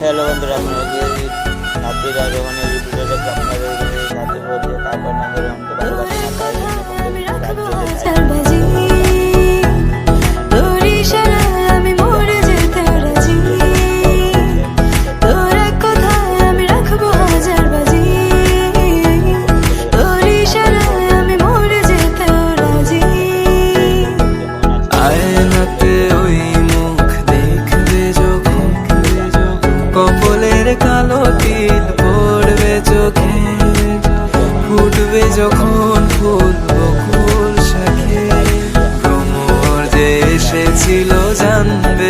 Hello বন্ধুরা আপনারা ফুটবে যখন ফুল বকুল শাখে। ভ্রমর যে এসেছিল জানবে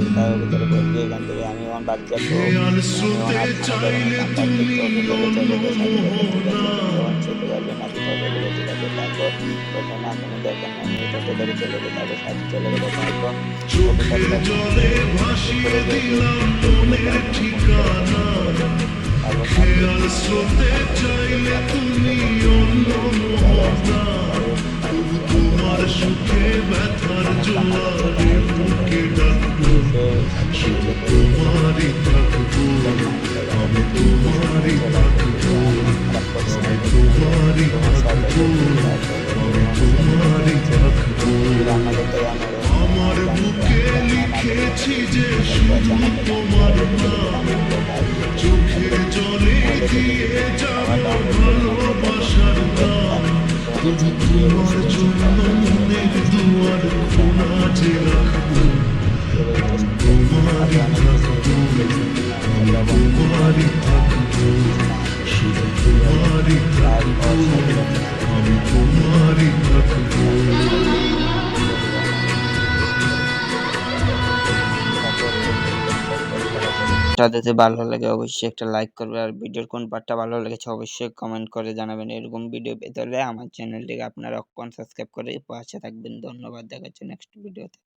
বলে তার ভিতরে বলছি এখান থেকে আমি আমার বাদ যাব রান্না করতে আমার বুকে লিখেছি যে শুধু তোমার নাম চোখের জলে দিয়ে যাব ভালোবাসার নাম তোমার জন্য মনের দুয়ার খোলা যে রাখব তোমারই থাকব তোমারই থাকব তোমারই ভালো লাগে অবশ্যই একটা লাইক করবে, আর ভিডিওর কোন পার্টটা ভালো লেগেছে অবশ্যই কমেন্ট করে জানাবেন। এরকম ভিডিও পেতে হলে আমার চ্যানেলটিকে আপনারা অক্ষণ সাবস্ক্রাইব করে পাশে থাকবেন। ধন্যবাদ দেখা হচ্ছে নেক্সট ভিডিওতে